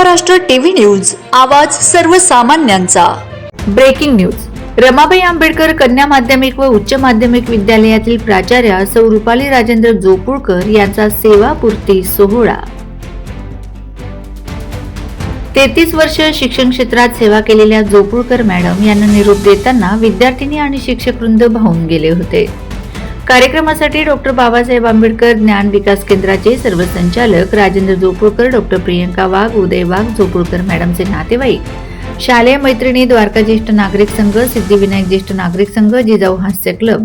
Maharashtra TV news आवाज सर्वसामान्यांचा. Breaking news. Ramabai Ambedkar कन्या माध्यमिक व उच्च माध्यमिक विद्यालयातील प्राचार्या सौ रुपाली राजेंद्र जोपूळकर यांचा सेवापूर्ती सोहळा. तेहतीस वर्ष शिक्षण क्षेत्रात सेवा केलेल्या जोपूळकर मॅडम यांना निरोप देताना विद्यार्थिनी आणि शिक्षक वृंद भाऊन गेले होते. कार्यक्रमासाठी डॉक्टर बाबासाहेब आंबेडकर ज्ञान विकास केंद्राचे सर्व संचालक राजेंद्र जोपुळकर डॉक्टर प्रियंका वाघ उदय वाघ जोपुळकर मॅडमचे नातेवाईक. शालेय मैत्रिणी द्वारका ज्येष्ठ नागरिक संघ सिद्धिविनायक ज्येष्ठ नागरिक संघ जिजाऊ हास्य club.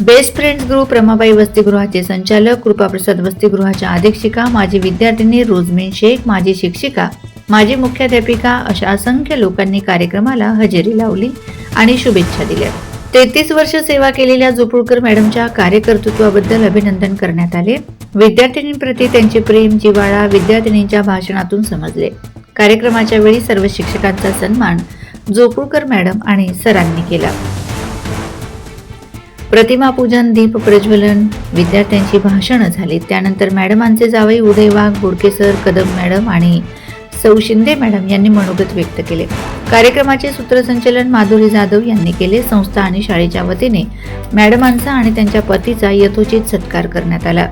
Best friends group Ramabai वसतिगृहाचे संचालक कृपाप्रसाद वसतिगृहाच्या अधीक्षिका माजी विद्यार्थिनी रोजमेन शेख माजी शिक्षिका माजी मुख्याध्यापिका अशा असंख्य लोकांनी कार्यक्रमाला हजेरी लावली आणि शुभेच्छा दिल्या. तेहतीस वर्ष सेवा केलेल्या जोपुळकर मॅडमच्या कार्यकर्तृत्वाबद्दल अभिनंदन करण्यात आले. विद्यार्थिनींप्रती त्यांचे प्रेम जिवाळा विद्यार्थिनींच्या भाषणातून समजले. कार्यक्रमाच्या वेळी सर्व शिक्षकांचा सन्मान जोपुळकर मॅडम आणि सरांनी केला. प्रतिमा पूजन दीप प्रज्वलन विद्यार्थ्यांची भाषणं झाली. त्यानंतर मॅडमांचे जावई उदय वाघ बोडके सर कदम मॅडम आणि सौ शिंदे मॅडम यांनी मनोगत व्यक्त केले. कार्यक्रमाचे सूत्रसंचलन माधुरी जाधव यांनी केले. संस्था आणि शाळेच्या वतीने मॅडमांचा आणि त्यांच्या पतीचा यथोचित सत्कार करण्यात आला.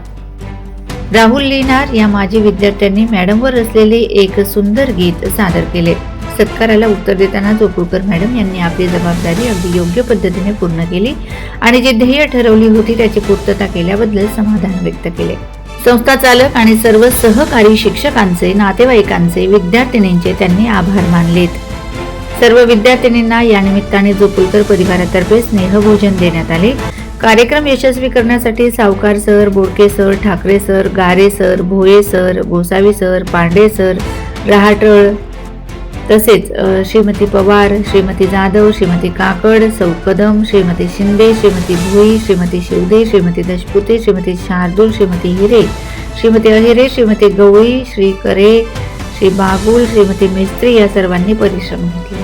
राहुल लिनार या माजी विद्यार्थ्यांनी मॅडमवर रचलेले एक सुंदर गीत सादर केले. सत्काराला उत्तर देताना जोपुळकर मॅडम यांनी आपली जबाबदारी अगदी योग्य पद्धतीने पूर्ण केली आणि जे ध्येय ठरवली होती त्याची पूर्तता केल्याबद्दल समाधान व्यक्त केले. संस्था चालक आणि सर्व सहकारी शिक्षकांचे नातेवाईकांचे विद्यार्थिनींचे त्यांनी आभार मानलेत. सर्व विद्यार्थिनींना या निमित्ताने जोपुलकर परिवारातर्फे स्नेहभोजन देण्यात आले. कार्यक्रम यशस्वी करण्यासाठी Savkar sir Bodke sir Thackeray sir Gare sir Bhoye sir Gosavi sir Pande sir Rahatal तसेच श्रीमती पवार श्रीमती जाधव श्रीमती काकड सौ कदम श्रीमती शिंदे श्रीमती भुई श्रीमती शिवदे श्रीमती दशपुते श्रीमती शार्दूल श्रीमती हिरे श्रीमती अहिरे श्रीमती गवळी श्री करे श्री बागुल श्रीमती मिस्त्री या सर्वांनी परिश्रम घेतले.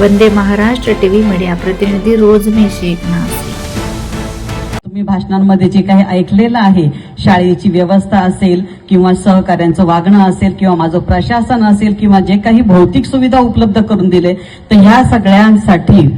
वंदे महाराष्ट्र टीव्ही मीडिया प्रतिनिधी रोजमे शेख नासिक तुम्ही भाषणांमध्ये जे काही ऐकलेलं आहे शाळेची व्यवस्था असेल किंवा सहकार्यांचं वागणं असेल किंवा माझं प्रशासन असेल किंवा जे काही भौतिक सुविधा उपलब्ध करून दिले तर ह्या सगळ्यांसाठी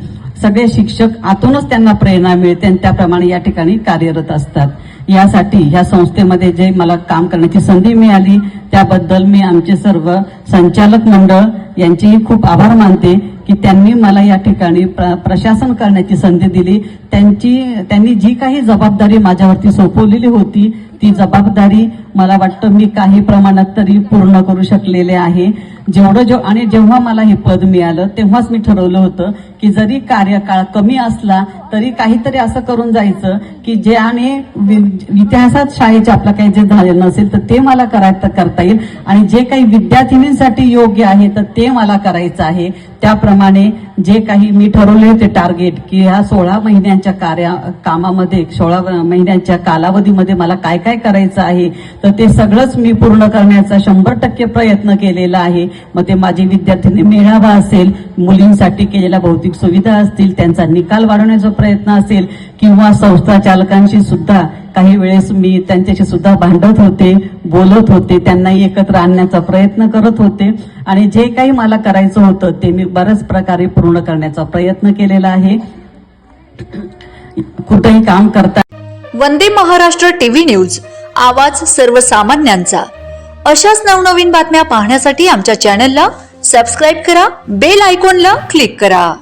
सगळे शिक्षक आतूनच त्यांना प्रेरणा मिळते आणि त्याप्रमाणे या ठिकाणी कार्यरत असतात. यासाठी ह्या संस्थेमध्ये जे मला काम करण्याची संधी मिळाली त्याबद्दल मी आमचे सर्व संचालक मंडळ यांचेही खूप आभार मानते की त्यांनी मला या ठिकाणी प्र- प्रशासन करण्याची संधी दिली. त्यांची त्यांनी जी काही जबाबदारी माझ्यावरती सोपवलेली होती ती जबाबदारी मला वाटतं मी काही प्रमाणात तरी पूर्ण करू शकलेले आहे. जेवढं जेव आणि जेव्हा मला हे पद मिळालं तेव्हाच मी ठरवलं होतं की जरी कार्यकाळ कमी असला तरी काहीतरी असं करून जायचं की जे आणि वि- इतिहासात शाळेचे आपलं काही जे झालेलं नसेल तर ते मला करायचं करता येईल. आणि जे काही विद्यार्थिनींसाठी योग्य आहे तर ते मला करायचं आहे. त्याप्रमाणे जे काही मी ठरवले होते टार्गेट की ह्या सोळा महिन्यांच्या कार्या कामामध्ये सोळा महिन्यांच्या कालावधीमध्ये मला काय काय करायचं आहे तर ते सगळंच मी पूर्ण करण्याचा शंभर टक्के प्रयत्न केलेला आहे. मग ते माझे विद्यार्थ्यांनी मेळावा असेल मुलींसाठी केलेल्या भौतिक सुविधा असतील त्यांचा निकाल वाढवण्याचा प्रयत्न असेल किंवा संस्था चालकांशी सुद्धा काही वेळेस मी त्यांच्याशी सुद्धा भांडत होते बोलत होते त्यांनाही एकत्र आणण्याचा प्रयत्न करत होते. आणि जे काही मला करायचं होतं ते मी बऱ्याच प्रकारे पूर्ण करण्याचा प्रयत्न केलेला आहे. कुठंही काम करता वंदे महाराष्ट्र टीव्ही न्यूज आवाज सर्वसामान्यांचा. अशाच नवनवीन बातम्या पाहण्यासाठी आमच्या चॅनलला सबस्क्राईब करा बेल आयकॉनला क्लिक करा.